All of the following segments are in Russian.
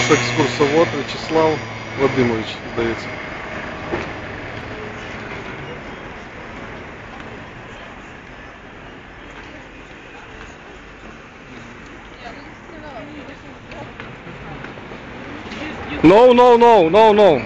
наш екскурсовод Вячеслав Вадимович, здається. No, no, no, no, no.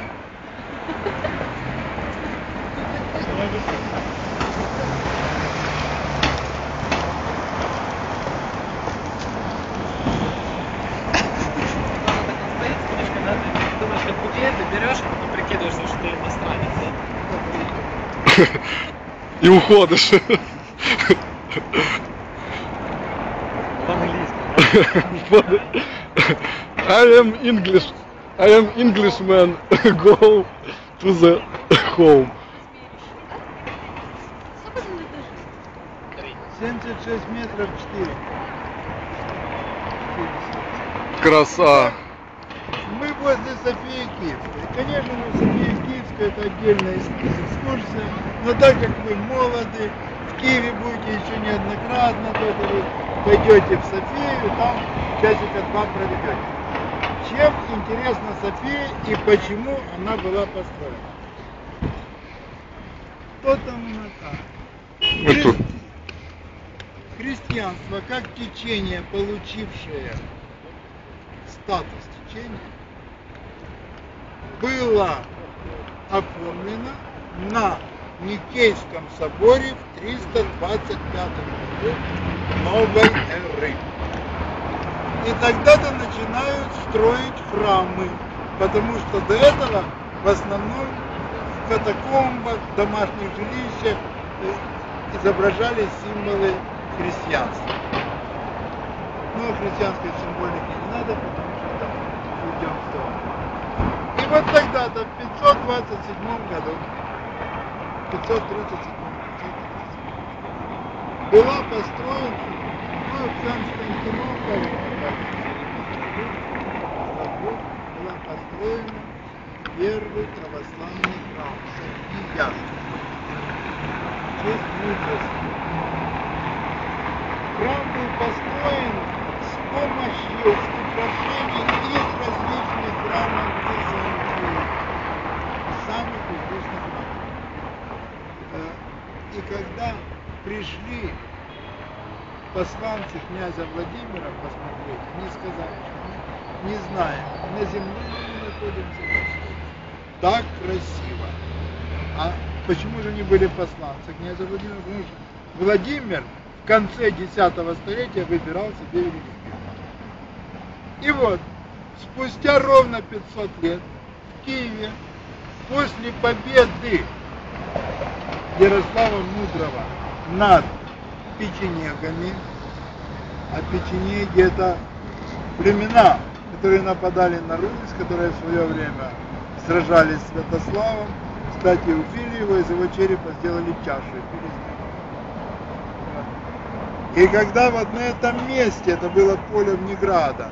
Стоит книжка, да, ты думаешь, как буклеты берешь, потом прикидываешься, что ты иностранец, да? И уходишь. По-английски, I am English. I am Englishman. Go to the home. Сколько там этажей? 76 метров 4. Краса. Мы возле Софии Киевской. Конечно, ну, София Киевская это отдельная экскурсия, но так как вы молоды, в Киеве будете еще неоднократно, то это вы пойдете в Софию, там часика два проведете. Чем интересна София и почему она была построена? Кто там там? Мы тут. Христианство как течение, получившее статус течения, было оформлено на Никейском соборе в 325 году новой эры. И тогда-то начинают строить храмы, потому что до этого в основном в катакомбах, домашних жилищах э, изображались символы христианства. Ну, христианской символики не надо, потому что там уйдем в то. Тогда-то, в 527 году, 537 была построена ну, в Константинополе, была построена первый православный храм София. Честь мудрости. Храм был построен с помощью украшений когда пришли посланцы князя Владимира посмотреть, они сказали, что мы не знаем, на земле мы находимся. Так красиво. А почему же не были посланцы князя Владимира? Потому что Владимир в конце X столетия выбирал себе религию. И вот, спустя ровно 500 лет в Киеве, после победы Ярослава Мудрого над печенегами, а печенеги это племена, которые нападали на Русь, которые в свое время сражались с Святославом, кстати, убили его, из его черепа сделали чашу и когда вот на этом месте, это было поле Внеграда,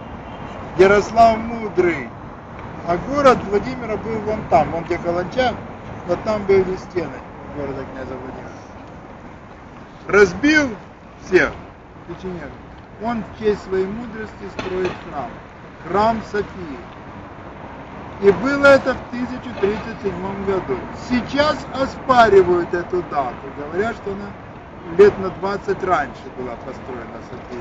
Ярослав Мудрый, а город Владимира был вон там, вон где Каланча, вот там были стены города князя Владимира. Разбил всех печенегов. Он в честь своей мудрости строит храм. Храм Софии. И было это в 1037 году. Сейчас оспаривают эту дату. Говорят, что она лет на 20 раньше была построена София.